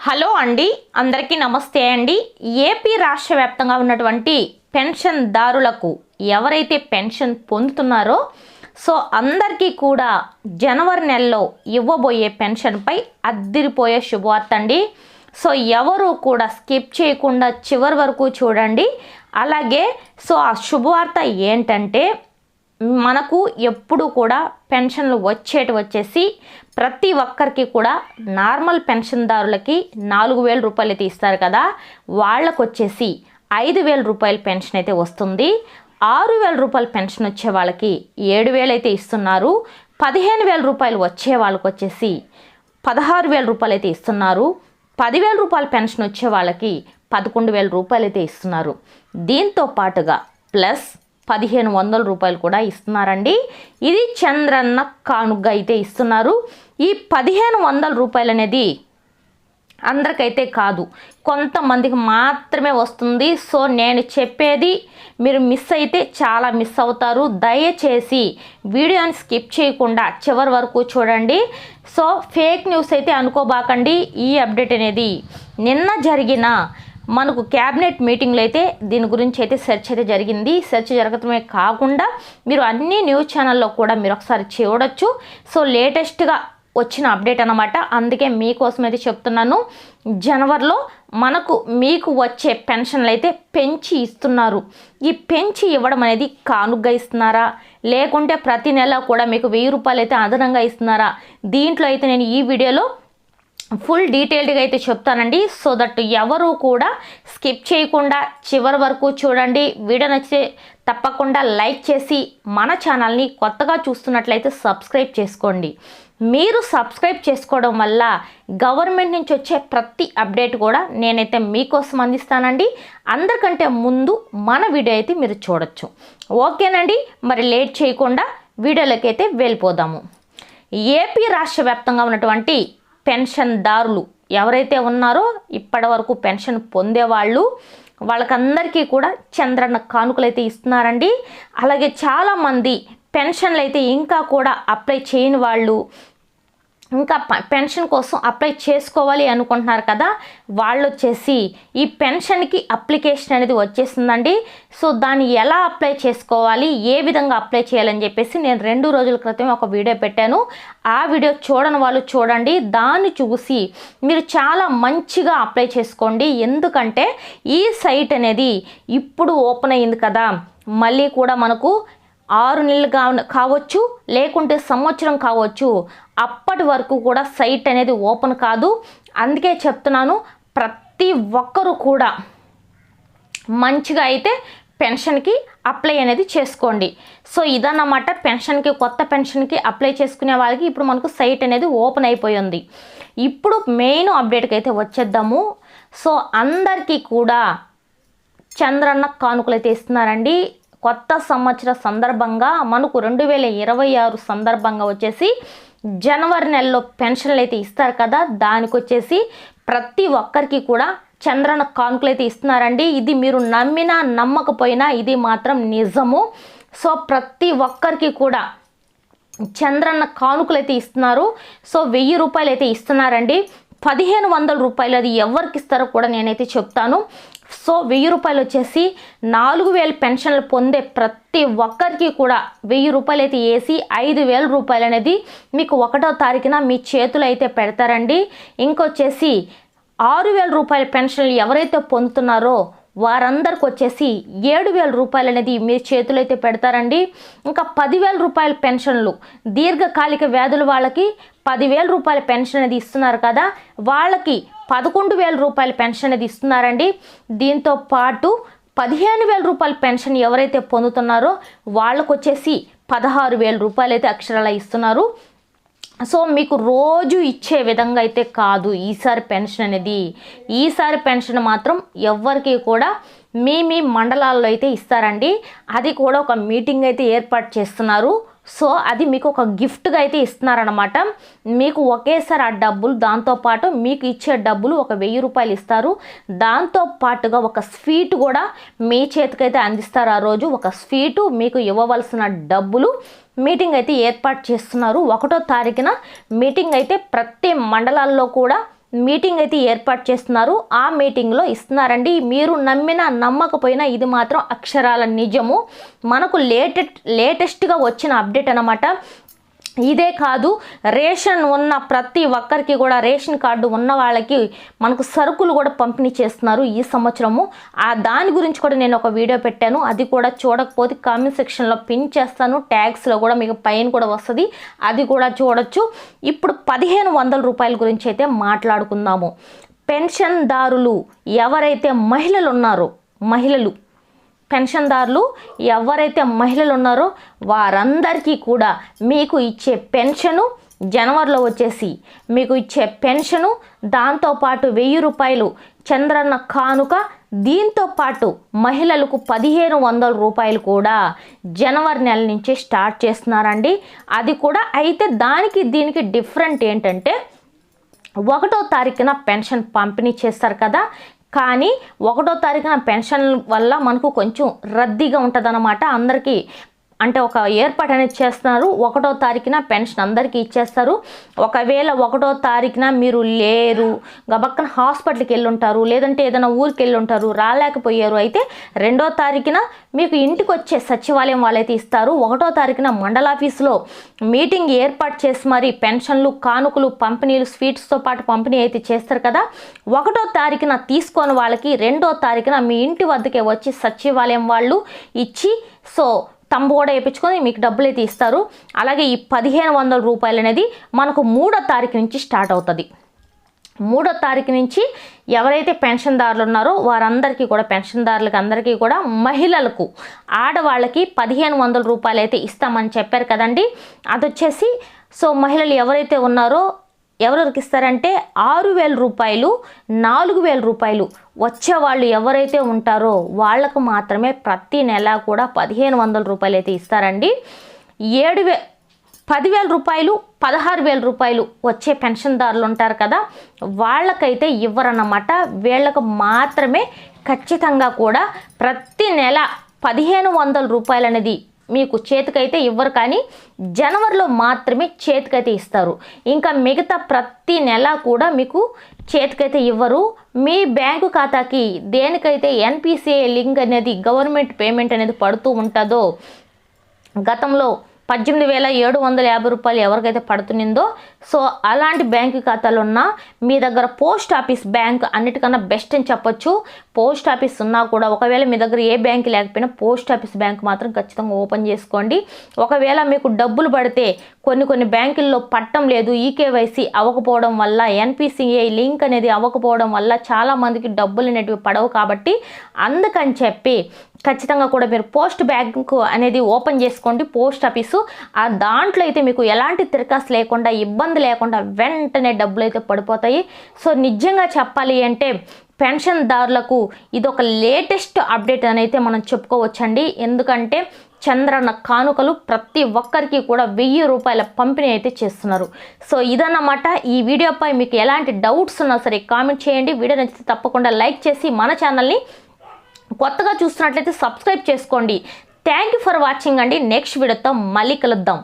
Hello అండి అందరికీ నమస్తే అండి. ఏపీ రాష్ట్ర వ్యాప్తంగా ఉన్నటువంటి పెన్షన్దారులకు ఎవరైతే పెన్షన్ పొందుతున్నారో సో అందరికీ కూడా జనవరి నెలలో ఇవ్వబోయే పెన్షన్పై అద్దిరిపోయే శుభవార్త అండి. సో ఎవరు కూడా స్కిప్ చేయకుండా చివరి వరకు చూడండి. అలాగే సో ఆ శుభవార్త ఏంటంటే మనకు ఎప్పుడు కూడా పెన్షన్లు వచ్చేటి వచ్చేసి ప్రతి ఒక్కరికి కూడా నార్మల్ పెన్షన్దారులకి నాలుగు వేల రూపాయలు అయితే ఇస్తారు కదా. వాళ్ళకు వచ్చేసి ఐదు వేల రూపాయల పెన్షన్ అయితే వస్తుంది. ఆరు వేల రూపాయల పెన్షన్ వచ్చే వాళ్ళకి ఏడు వేలు అయితే ఇస్తున్నారు. పదిహేను వేల రూపాయలు వచ్చే వాళ్ళకి వచ్చేసి పదహారు వేల రూపాయలు అయితే ఇస్తున్నారు. పదివేల రూపాయల పెన్షన్ వచ్చే వాళ్ళకి పదకొండు వేల రూపాయలు అయితే ఇస్తున్నారు. దీంతో పాటుగా ప్లస్ పదిహేను వందల రూపాయలు కూడా ఇస్తున్నారండి. ఇది చంద్రన్న కానుక అయితే ఇస్తున్నారు. ఈ పదిహేను వందల రూపాయలు అనేది అందరికైతే కాదు కొంతమందికి మాత్రమే వస్తుంది. సో నేను చెప్పేది మీరు మిస్ అయితే చాలా మిస్ అవుతారు. దయచేసి వీడియోని స్కిప్ చేయకుండా చివరి వరకు చూడండి. సో ఫేక్ న్యూస్ అయితే అనుకోబాకండి. ఈ అప్డేట్ అనేది నిన్న జరిగిన మనకు క్యాబినెట్ మీటింగ్లో అయితే దీని గురించి అయితే సెర్చ్ అయితే జరిగింది. సెర్చ్ జరగటమే కాకుండా మీరు అన్ని న్యూస్ ఛానల్లో కూడా మీరు ఒకసారి చూడొచ్చు. సో లేటెస్ట్గా వచ్చిన అప్డేట్ అనమాట అందుకే మీకోసం అయితే చెప్తున్నాను. జనవరిలో మనకు మీకు వచ్చే పెన్షన్లు అయితే పెంచి ఇస్తున్నారు. ఈ పెంచి ఇవ్వడం అనేది కానుగ్గా ఇస్తున్నారా? లేకుంటే ప్రతి నెల కూడా మీకు వెయ్యి రూపాయలు అయితే అదనంగా ఇస్తున్నారా? దీంట్లో అయితే నేను ఈ వీడియోలో ఫుల్ డీటెయిల్డ్గా అయితే చెప్తానండి. సో దట్ ఎవరు కూడా స్కిప్ చేయకుండా చివరి వరకు చూడండి. వీడియో నచ్చితే తప్పకుండా లైక్ చేసి మన ఛానల్ని కొత్తగా చూస్తున్నట్లయితే సబ్స్క్రైబ్ చేసుకోండి. మీరు సబ్స్క్రైబ్ చేసుకోవడం వల్ల గవర్నమెంట్ నుంచి వచ్చే ప్రతి అప్డేట్ కూడా నేనైతే మీకోసం అందిస్తానండి. అందరికంటే ముందు మన వీడియో అయితే మీరు చూడొచ్చు. ఓకేనండి? మరి లేట్ చేయకుండా వీడియోలోకి అయితే వెళ్ళిపోదాము. ఏపీ రాష్ట్ర వ్యాప్తంగా ఉన్నటువంటి పెన్షన్దారులు ఎవరైతే ఉన్నారో ఇప్పటి వరకు పెన్షన్ పొందేవాళ్ళు వాళ్ళకందరికీ కూడా చంద్రన్న కానుకలు అయితే ఇస్తున్నారండి. అలాగే చాలామంది పెన్షన్లు అయితే ఇంకా కూడా అప్లై చేయని వాళ్ళు ఇంకా ప- పెన్షన్ కోసం అప్లై చేసుకోవాలి అనుకుంటున్నారు కదా వాళ్ళు వచ్చేసి ఈ పెన్షన్కి అప్లికేషన్ అనేది వచ్చేసిందండి సో దాన్ని ఎలా అప్లై చేసుకోవాలి ఏ విధంగా అప్లై చేయాలని చెప్పేసి నేను రెండు రోజుల క్రితం ఒక వీడియో పెట్టాను. ఆ వీడియో చూడని వాళ్ళు చూడండి దాన్ని చూసి మీరు చాలా మంచిగా అప్లై చేసుకోండి. ఎందుకంటే ఈ సైట్ అనేది ఇప్పుడు ఓపెన్ అయ్యింది కదా మళ్ళీ కూడా మనకు ఆరు నెలలు కా కావచ్చు లేకుంటే సంవత్సరం కావచ్చు అప్పటి వరకు కూడా సైట్ అనేది ఓపెన్ కాదు. అందుకే చెప్తున్నాను ప్రతి ఒక్కరూ కూడా మంచిగా అయితే పెన్షన్కి అప్లై అనేది చేసుకోండి. సో ఇదన్నమాట పెన్షన్కి కొత్త పెన్షన్కి అప్లై చేసుకునే వాళ్ళకి ఇప్పుడు మనకు సైట్ అనేది ఓపెన్ అయిపోయింది. ఇప్పుడు మెయిన్ అప్డేట్కి అయితే వచ్చేద్దాము. సో అందరికీ కూడా చంద్రన్న కానుకలు అయితే ఇస్తున్నారండి. కొత్త సంవత్సర సందర్భంగా మనకు రెండు వేల ఇరవై ఆరు సందర్భంగా వచ్చేసి జనవరి నెలలో పెన్షన్లు అయితే ఇస్తారు కదా. దానికి వచ్చేసి ప్రతి ఒక్కరికి కూడా చంద్రన కానుకలు అయితే ఇస్తున్నారండి. ఇది మీరు నమ్మినా నమ్మకపోయినా ఇది మాత్రం నిజము. సో ప్రతి ఒక్కరికి కూడా చంద్రన్న కానుకలు అయితే ఇస్తున్నారు. సో వెయ్యి రూపాయలు అయితే ఇస్తున్నారండి. పదిహేను వందల రూపాయలు అది ఎవరికి ఇస్తారో కూడా నేనైతే చెప్తాను. సో వెయ్యి రూపాయలు వచ్చేసి నాలుగు వేల పెన్షన్లు పొందే ప్రతి ఒక్కరికి కూడా వెయ్యి రూపాయలు అయితే వేసి ఐదు వేల రూపాయలు అనేది మీకు ఒకటో తారీఖున మీ చేతులు అయితే పెడతారండి. ఇంకొచ్చేసి ఆరు వేల రూపాయల పెన్షన్లు ఎవరైతే పొందుతున్నారో వారందరికి వచ్చేసి ఏడు వేల రూపాయలు అనేది మీ చేతులు అయితే పెడతారండి. ఇంకా పదివేల రూపాయల పెన్షన్లు. దీర్ఘకాలిక వ్యాధుల వాళ్ళకి పదివేల రూపాయల పెన్షన్ అనేది ఇస్తున్నారు కదా. వాళ్ళకి పదకొండు వేల రూపాయల పెన్షన్ అనేది ఇస్తున్నారండి. దీంతో పాటు పదిహేను వేల రూపాయల పెన్షన్ ఎవరైతే పొందుతున్నారో వాళ్ళకు వచ్చేసి పదహారు వేల రూపాయలు అయితే అక్షరాల ఇస్తున్నారు. సో మీకు రోజు ఇచ్చే విధంగా అయితే కాదు ఈసారి పెన్షన్ అనేది. ఈసారి పెన్షన్ మాత్రం ఎవరికి కూడా మీ మీ మండలాల్లో అయితే ఇస్తారండి. అది కూడా ఒక మీటింగ్ అయితే ఏర్పాటు చేస్తున్నారు. సో అది మీకు ఒక గిఫ్ట్గా అయితే ఇస్తున్నారనమాట మీకు ఒకేసారి ఆ డబ్బులు దాంతోపాటు మీకు ఇచ్చే డబ్బులు ఒక వెయ్యి రూపాయలు ఇస్తారు. దాంతో పాటుగా ఒక స్వీట్ కూడా మీ చేతికైతే అందిస్తారు. ఆ రోజు ఒక స్వీటు మీకు ఇవ్వవలసిన డబ్బులు మీటింగ్ అయితే ఏర్పాటు చేస్తున్నారు. ఒకటో తారీఖున మీటింగ్ అయితే ప్రతి మండలాల్లో కూడా మీటింగ్ అయితే ఏర్పాటు చేస్తున్నారు. ఆ మీటింగ్లో ఇస్తున్నారండి. మీరు నమ్మినా నమ్మకపోయినా ఇది మాత్రం అక్షరాల నిజము. మనకు లేటెస్ట్ లేటెస్ట్గా వచ్చిన అప్డేట్ అనమాట ఇదే కాదు రేషన్ ఉన్న ప్రతి ఒక్కరికి కూడా రేషన్ కార్డు ఉన్న వాళ్ళకి మనకు సరుకులు కూడా పంపిణీ చేస్తున్నారు ఈ సంవత్సరము. ఆ దాని గురించి కూడా నేను ఒక వీడియో పెట్టాను. అది కూడా చూడకపోతే కామెంట్ సెక్షన్లో పిన్ చేస్తాను. ట్యాగ్స్లో కూడా మీకు పైన కూడా వస్తుంది. అది కూడా చూడొచ్చు. ఇప్పుడు పదిహేను వందల రూపాయల గురించి అయితే మాట్లాడుకుందాము. పెన్షన్దారులు ఎవరైతే మహిళలు ఉన్నారో మహిళలు పెన్షన్దారులు ఎవరైతే మహిళలు ఉన్నారో వారందరికీ కూడా మీకు ఇచ్చే పెన్షను జనవరిలో వచ్చేసి మీకు ఇచ్చే పెన్షను దాంతోపాటు వెయ్యి రూపాయలు చంద్రన్న కానుక దీంతో పాటు మహిళలకు పదిహేను వందల రూపాయలు కూడా జనవరి నెల నుంచి స్టార్ట్ చేస్తున్నారండి. అది కూడా అయితే దానికి దీనికి డిఫరెంట్ ఏంటంటే ఒకటో తారీఖున పెన్షన్ పంపిణీ చేస్తారు కదా. కానీ ఒకటో తారీఖున పెన్షన్ వల్ల మనకు కొంచెం రద్దీగా ఉంటుంది అందరికీ అంటే ఒక ఏర్పాటు అనేది చేస్తున్నారు. ఒకటో తారీఖున పెన్షన్ అందరికీ ఇచ్చేస్తారు. ఒకవేళ ఒకటో తారీఖున మీరు లేరు గబక్కన హాస్పిటల్కి వెళ్ళి ఉంటారు లేదంటే ఏదైనా ఊరికి వెళ్ళి ఉంటారు రాలేకపోయారు అయితే రెండో తారీఖున మీకు ఇంటికి వచ్చే సచివాలయం వాళ్ళైతే ఇస్తారు. ఒకటో తారీఖున మండలాఫీసులో మీటింగ్ ఏర్పాటు చేసి మరి పెన్షన్లు కానుకలు పంపిణీలు స్వీట్స్తో పాటు పంపిణీ అయితే చేస్తారు కదా. ఒకటో తారీఖున తీసుకొని వాళ్ళకి రెండో తారీఖున మీ ఇంటి వద్దకే వచ్చి సచివాలయం వాళ్ళు ఇచ్చి సో తంబు కూడా వేయించుకొని మీకు డబ్బులు అయితే ఇస్తారు అలాగే ఈ పదిహేను వందల రూపాయలు అనేది మనకు మూడో తారీఖు నుంచి స్టార్ట్ అవుతుంది. మూడో తారీఖు నుంచి ఎవరైతే పెన్షన్దారులు ఉన్నారో వారందరికీ కూడా పెన్షన్దారులకు అందరికీ కూడా మహిళలకు ఆడవాళ్ళకి పదిహేను వందల రూపాయలు అయితే ఇస్తామని చెప్పారు కదండి. అది వచ్చేసి సో మహిళలు ఎవరైతే ఉన్నారో ఎవరెవరికి ఇస్తారంటే ఆరు వేల రూపాయలు నాలుగు వేల రూపాయలు వచ్చే వాళ్ళు ఎవరైతే ఉంటారో వాళ్ళకు మాత్రమే ప్రతి నెల కూడా పదిహేను వందల రూపాయలు అయితే ఇస్తారండి. ఏడు వే పదివేల రూపాయలు పదహారు వేల రూపాయలు వచ్చే పెన్షన్దారులు ఉంటారు కదా వాళ్ళకైతే ఇవ్వరన్నమాట. వీళ్ళకు మాత్రమే ఖచ్చితంగా కూడా ప్రతి నెల పదిహేను వందల రూపాయలు అనేది మీకు చేతికైతే ఇవ్వరు కానీ జనవరిలో మాత్రమే చేతికైతే ఇస్తారు. ఇంకా మిగతా ప్రతి నెల కూడా మీకు చేతికైతే ఇవ్వరు. మీ బ్యాంకు ఖాతాకి దేనికైతే ఎన్పిసిఐ లింక్ అనేది గవర్నమెంట్ పేమెంట్ అనేది పడుతూ ఉంటుందో గతంలో పద్దెనిమిది వేల ఏడు వందల యాభై రూపాయలు ఎవరికైతే పడుతుందో సో అలాంటి బ్యాంకు ఖాతాలు ఉన్నా మీ దగ్గర పోస్ట్ ఆఫీస్ బ్యాంక్ అన్నిటికన్నా బెస్ట్ అని చెప్పొచ్చు. పోస్ట్ ఆఫీస్ ఉన్నా కూడా ఒకవేళ మీ దగ్గర ఏ బ్యాంక్ లేకపోయినా పోస్ట్ ఆఫీస్ బ్యాంక్ మాత్రం ఖచ్చితంగా ఓపెన్ చేసుకోండి. ఒకవేళ మీకు డబ్బులు పడితే కొన్ని కొన్ని బ్యాంకుల్లో పట్టం లేదు ఈకేవైసీ అవ్వకపోవడం వల్ల ఎన్పిసిఐ లింక్ అనేది అవ్వకపోవడం వల్ల చాలామందికి డబ్బులు అనేటివి పడవు కాబట్టి అందుకని చెప్పి ఖచ్చితంగా కూడా మీరు పోస్ట్ బ్యాంకు అనేది ఓపెన్ చేసుకోండి పోస్ట్ ఆఫీసు. ఆ దాంట్లో అయితే మీకు ఎలాంటి తిరకాసు లేకుండా ఇబ్బంది లేకుండా వెంటనే డబ్బులు అయితే పడిపోతాయి. సో నిజంగా చెప్పాలి అంటే పెన్షన్దారులకు ఇది ఒక లేటెస్ట్ అప్డేట్ అని అయితే మనం చెప్పుకోవచ్చండి. ఎందుకంటే చంద్రన్న కానుకలు ప్రతి ఒక్కరికి కూడా వెయ్యి రూపాయల పంపిణీ అయితే చేస్తున్నారు. సో ఇదన్నమాట ఈ వీడియోపై మీకు ఎలాంటి డౌట్స్ ఉన్నా సరే కామెంట్ చేయండి. వీడియో నచ్చితే తప్పకుండా లైక్ చేసి మన ఛానల్ని కొత్తగా చూస్తున్నట్లయితే సబ్స్క్రైబ్ చేసుకోండి. థ్యాంక్ యూ ఫర్ వాచింగ్ అండి. నెక్స్ట్ వీడియోతో మళ్ళీ కలుద్దాం.